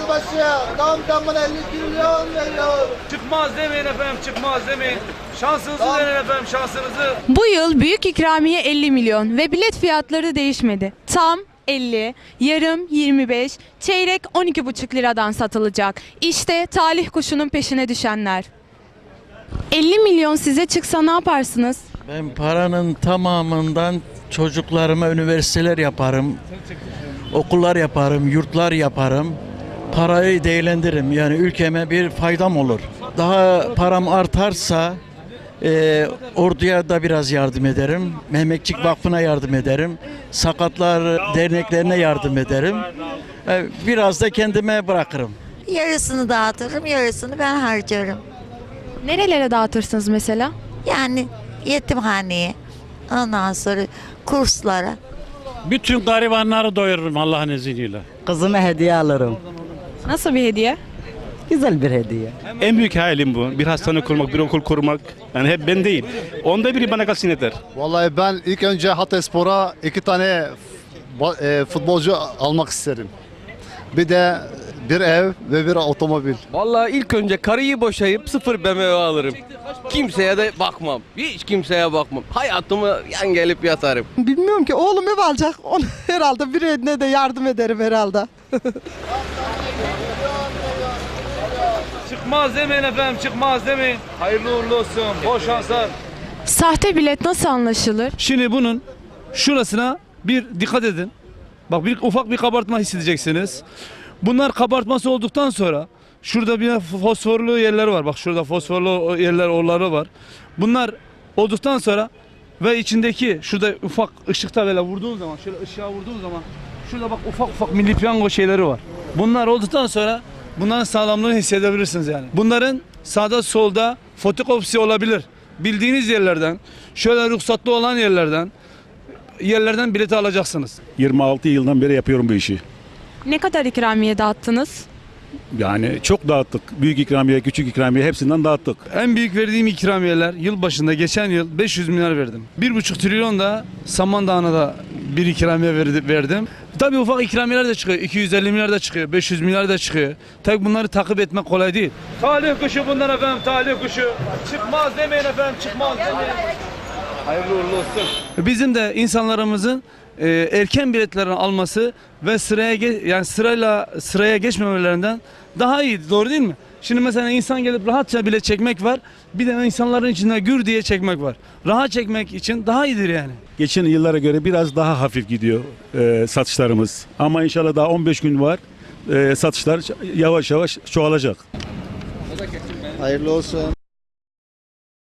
yılbaşı tam tamına 50 trilyon veriyor. Çıkmaz demeyin efendim çıkmaz demeyin. Şansınızı deneyin efendim şansınızı. Bu yıl büyük ikramiye 50 milyon ve bilet fiyatları değişmedi. Tam 50, yarım 25, çeyrek 12,5 liradan satılacak. İşte talih kuşunun peşine düşenler. 50 milyon size çıksa ne yaparsınız? Ben paranın tamamından çocuklarıma üniversiteler yaparım. Okullar yaparım, yurtlar yaparım. Parayı değerlendiririm. Yani ülkeme bir faydam olur. Daha param artarsa e, orduya da biraz yardım ederim. Mehmetçik Vakfı'na yardım ederim. Sakatlar derneklerine yardım ederim. E, biraz da kendime bırakırım. Yarısını dağıtırım, yarısını ben harcarım. Nerelere dağıtırsınız mesela? Yani yetimhaneye, ondan sonra kurslara. Bütün garibanları doyururum Allah'ın izniyle. Kızıma hediye alırım. Nasıl bir hediye? Güzel bir hediye. En büyük hayalim bu. Bir hastane kurmak, bir okul kurmak. Yani hep ben değil. Onda biri bana kalsın yeter. Vallahi ben ilk önce Hatayspor'a iki tane e, futbolcu almak isterim. Bir de bir ev ve bir otomobil. Vallahi ilk önce karıyı boşayıp sıfır BMW alırım. Kimseye de bakmam. Hiç kimseye bakmam. Hayatımı yan gelip yatarım. Bilmiyorum ki oğlum ev alacak. Onu herhalde birine de yardım ederim herhalde. Çıkmaz demeyin efendim çıkmaz demeyin. Hayırlı uğurlu olsun. Bol şanslar. Sahte bilet nasıl anlaşılır? Şimdi bunun şurasına bir dikkat edin. Bak bir ufak bir kabartma hissedeceksiniz. Bunlar kabartması olduktan sonra şurada bir fosforlu yerler var. Bak şurada fosforlu yerler oraları var. Bunlar olduktan sonra ve içindeki şurada ufak ışıkta böyle vurduğun zaman şöyle ışığa vurduğun zaman şurada bak ufak ufak milli piyango şeyleri var. Bunlar olduktan sonra bunların sağlamlığını hissedebilirsiniz yani. Bunların sağda solda fotokopisi olabilir. Bildiğiniz yerlerden, şöyle ruhsatlı olan yerlerden, yerlerden bilet alacaksınız. 26 yıldan beri yapıyorum bu işi. Ne kadar ikramiye dağıttınız? Yani çok dağıttık. Büyük ikramiye, küçük ikramiye hepsinden dağıttık. En büyük verdiğim ikramiyeler yıl başında geçen yıl 500 milyar verdim. 1,5 trilyon da Samandağ'ına da bir ikramiye verdi- verdim. Tabii ufak ikramiyeler de çıkıyor. 250 milyar da çıkıyor. 500 milyar da çıkıyor. Tabii bunları takip etmek kolay değil. Talih kuşu bundan efendim talih kuşu. Çıkmaz demeyin efendim çıkmaz demeyin. Hayırlı uğurlu olsun. Bizim de insanlarımızın e, erken biletlerini alması ve sıraya yani sırayla sıraya geçmemelerinden daha iyi. Doğru değil mi? Şimdi mesela insan gelip rahatça bilet çekmek var. Bir de insanların içinde gür diye çekmek var. Rahat çekmek için daha iyidir yani. Geçen yıllara göre biraz daha hafif gidiyor e, satışlarımız. Ama inşallah daha 15 gün var. E, satışlar yavaş yavaş çoğalacak. Hayırlı olsun.